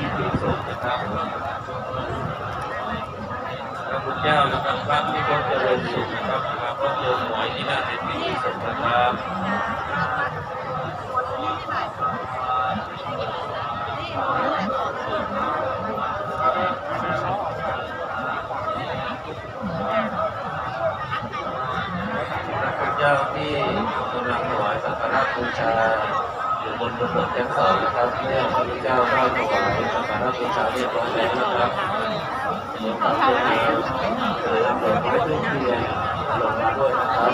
ที่น่าเป็นที่ดีสุดนะครับพระพุทธเจ้านะครับพระที่พบเจริญสุขนะครับมาพบเจอหมวยที่น่าเป็นที่ดีสุดนะครับพระพุทธเจ้าที่กำลังถวายสักการะบูชา อยู่บนบนบนชั้นสองนะครับเมื่อพระพุทธเจ้าได้าถวายสักการะบูชาเรียบร้อยแล้วนะครับเหมือนกับตัวเองหรือดอกไม้ทุกเทียนหลวงมาด้วยนะครับ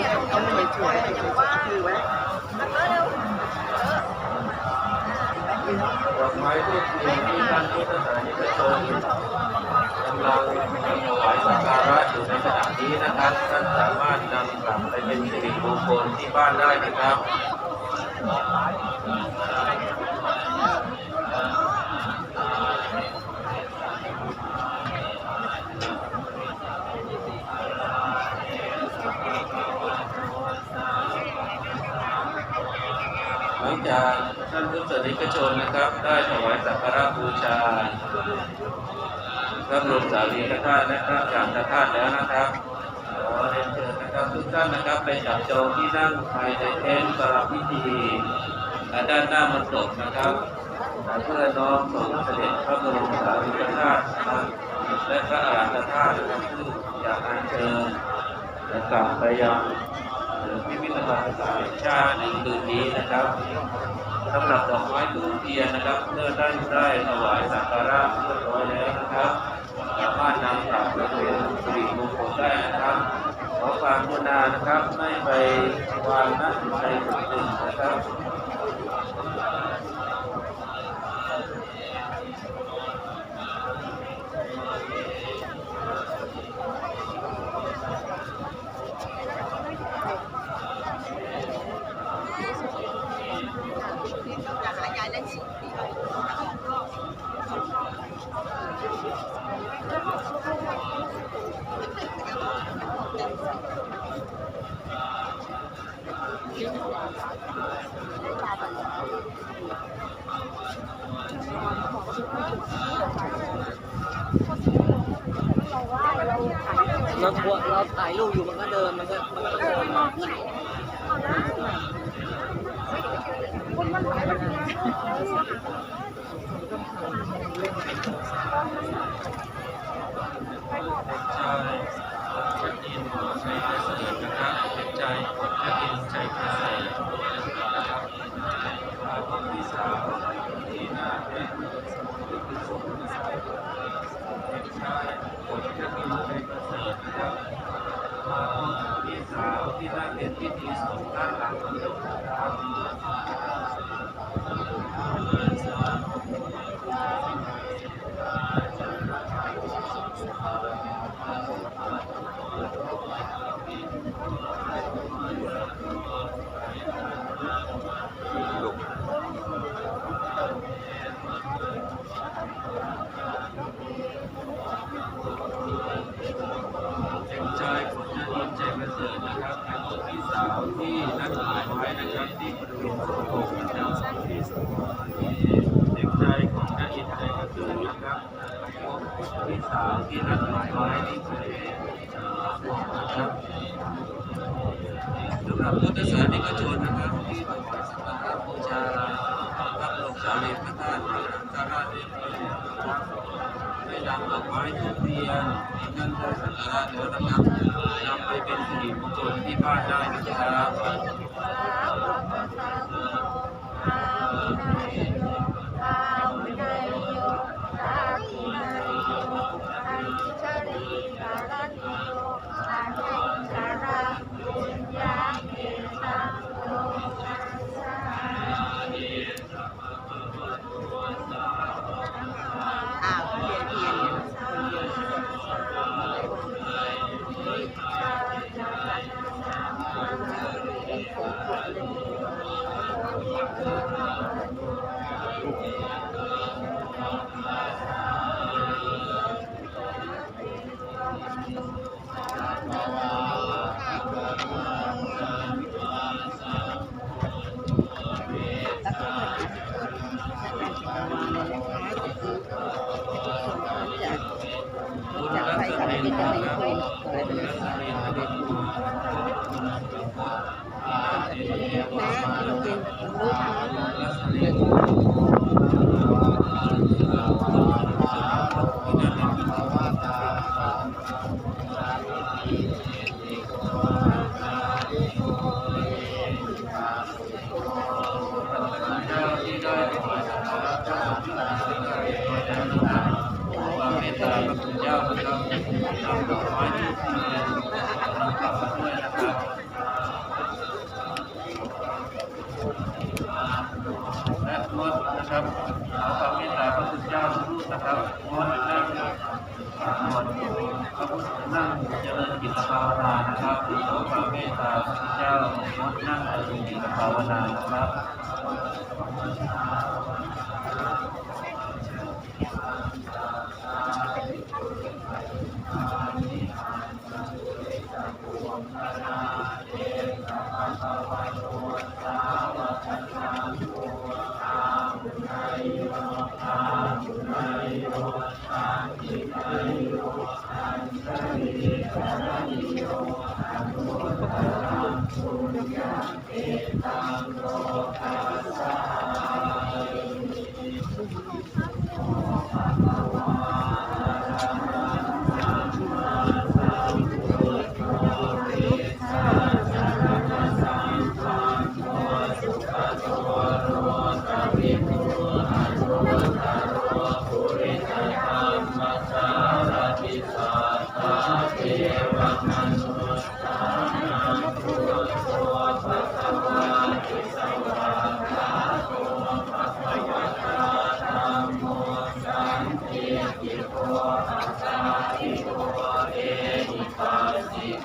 ดอกไม้ทุกเทียนที่ท่านพุทธศาสนิกชนกำลังถวายสักการะอยู่ในขณะนี้นะครับท่านสามารถนำกลับไปเป็นสิริมงคลที่บ้านได้นะครับ หลังจากท่านพุทธศาสนิกชนนะครับ ได้ถวายสักการะบูชาพระบรมสารีริกธาตุและพระจามธาตุแล้วนะครับ ทุกท่านนะครับ ไปจับจองที่นั่งภายในเต็นท์ประลับพิธีและด้านหน้ามณฑปนะครับเพื่อน้อมส่งเสด็จพระบรมสารีริกธาตุนะครับและพระอรหันตธาตุนะครับซึ่งจะอัญเชิญและกลับไปยังพิพิธภัณฑ์สายชาติในคืนนี้นะครับสำหรับดอกไม้ทูบเทียนนะครับเมื่อท่านได้ถวายสักการะเรียบร้อยแล้วนะครับสามารถนำกลับไปเป็นสิริมงคลได้นะครับ ขอความ กรุณานะครับไม่ไปวางณจุดใดจุดหนึ่งนะครับ เราทัวร์เราถ่ายรูปอยู่มันก็เดินมันก็มันก็เดินมาชายชาตินชัยเกษตรนะครับเป็นใจชาตินชัยเกษตรนะครับมาพบพี่สาวที่หน้าเป็นเป็นสุขนะครับเป็นชายคนชาตินชัยเกษตรนะครับมาพบพี่สาวที่หน้าเป็นพิธีสงฆ์ด้านหลังมณฑปนะครับ เด็กชายคนนั้นยินใจประเสริฐนะครับเป็นคนพี่สาวที่นัดหมายไว้นะครับที่บริเวณสุโขทัยนะครับเด็กชายของนักอินใจประเสริฐนะครับพบพี่สาวที่นัดหมายไว้ที่บริเวณสุโขทัยนะครับสำหรั บพุทธศาสนิกชนนะครับที่ถวายสักการะบูชาพระบรมสารีริกธาตุพระอรหันตราชเรียบร้อยแล้วนะครับได้นำดอกไม้ทุกเทียนที่ท่านได้สักการะแล้วนะครับนำไปเป็นสิริมงคลที่บ้านได้นะครับ Obrigado. เมตตาพระเจ้างดนั่งเจริญจิภาวนานะครับ ค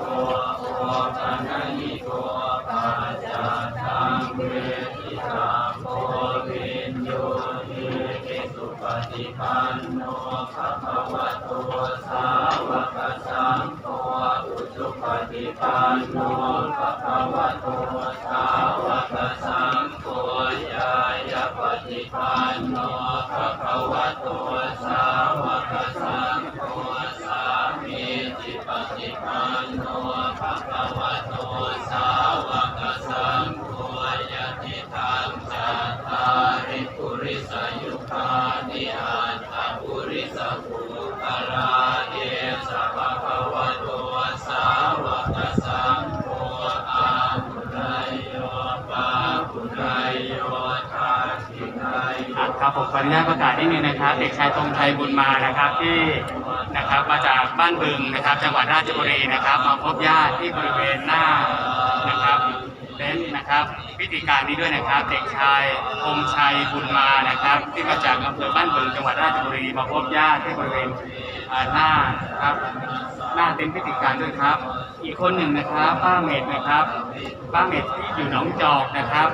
รั ผมขออนุญาตประกาศนิดนึงนะครับ เด็กชายธงชัยบุญมานะครับที่นะครับมาจากบ้านบึงนะครับ จังหวัดราชบุรีนะครับ มาพบญาติที่บริเวณหน้านะครับเต็นท์นะครับพิธีการนี้ด้วยนะครับ เด็กชายธงชัยบุญมานะครับ ที่มาจากอำเภอบ้านบึงจังหวัดราชบุรีมาพบญาติที่บริเวณหน้าครับหน้าเต็นท์พิธีการด้วยครับ อีกคนหนึ่งนะครับป้าเมดนะครับป้าเมดที่อยู่หนองจอกนะครับ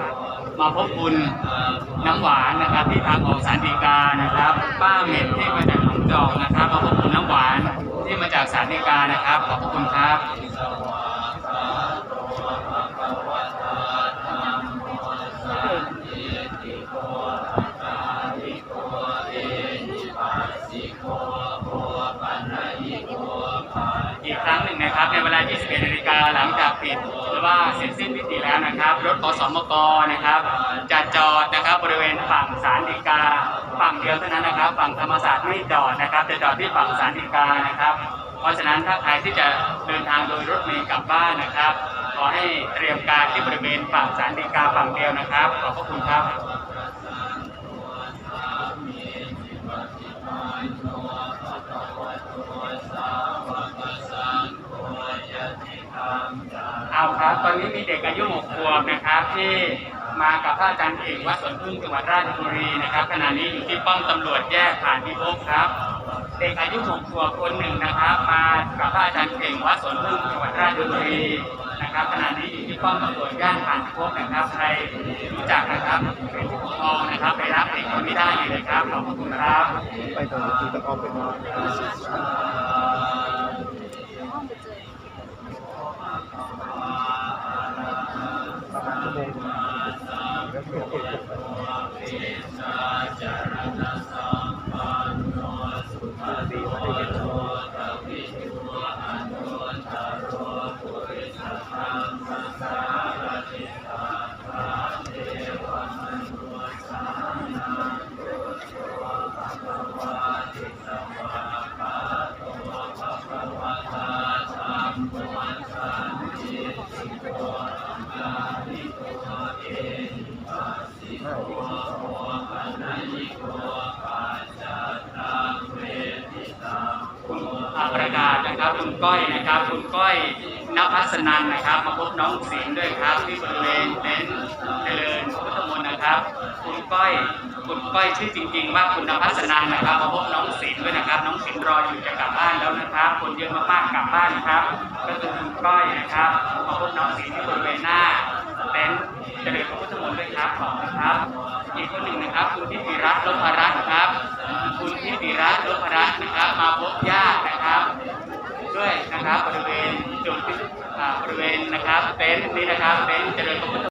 มาพบคุณน้ำหวานนะครับ ที่ทางออกสารดีกานะครับ ป้าเม็ดที่มาจากหนองจอกนะครับมาพบคุณน้ำหวานที่มาจากสารดีกานะครับขอบคุณครับอีกครั้งหนึ่งนะครับในเวลา 21นาฬิกาหลังจากปิด ว่าเสร็จสิ้นพิธีแล้วนะครับ รถขอสมกนะครับจะจอดนะครับบริเวณฝั่งสารดีกา ฝั่งเดียวเท่านั้นนะครับ ฝั่งธรรมศาสตร์ไม่จอดนะครับจะจอดที่ฝั่งสารดีกานะครับ เพราะฉะนั้นถ้าใครที่จะเดินทางโดยรถเมล์กลับบ้านนะครับ ขอให้เตรียมการที่บริเวณฝั่งสารดีกาฝั่งเดียวนะครับ ขอบพระคุณครับเอาครับ ตอนนี้มีเด็กอายุหกขวบนะครับที่มากับพระอาจารย์เอกวัดสวนพึ่งจังหวัดราชบุรีนะครับขณะนี้อยู่ที่ป้อมตำรวจแยกผ่านพิภพครับ เด็กอายุหกขวบคนหนึ่งนะครับ มากับพระอาจารย์เก่งวัดสวนพึ่งจังหวัดราชบุรีนะครับขณะนี้อยู่ที่ป้อมตำรวจย่านผ่านพิภพนะครับใครรู้จักนะครับเป็นผู้ปกครองนะครับไปรับเด็กคนนี้ได้เลยนะครับขอบคุณครับไปตรงนี้ตะกอเป็นปร ได้ที่กระทรวงคุณอ่าประกาศนะครับคุณก้อยนะครับคุณก้อยนภัสนันนะครับ มาพบน้องสิงห์ด้วยครับ ที่บริเวณเต็นท์เจริญพุทธมนต์นะครับ คุณก้อยคุณก้อยชื่อจริง ๆ ว่าคุณนภัสนันนะครับ มาพบน้องสิงห์ด้วยนะครับ น้องสิงห์รออยู่จะกลับบ้านแล้วนะครับ คนเยอะมากๆกลับบ้านนะครับ ก็คือคุณก้อยนะครับมาพบน้องสิงห์ที่บริเวณหน้า เต็นท์เจริญพระพุทธมนต์ด้วยครับขอบคุณครับ อีกคนหนึ่งนะครับ คุณทิติรัตน์ลพรัตน์ครับ คุณทิติรัตน์ลพรัตน์นะครับ มาพบญาตินะครับ ด้วยนะครับบริเวณจุดบริเวณนะครับเต็นท์นี้นะครับเต็นท์เจริญพระพุทธ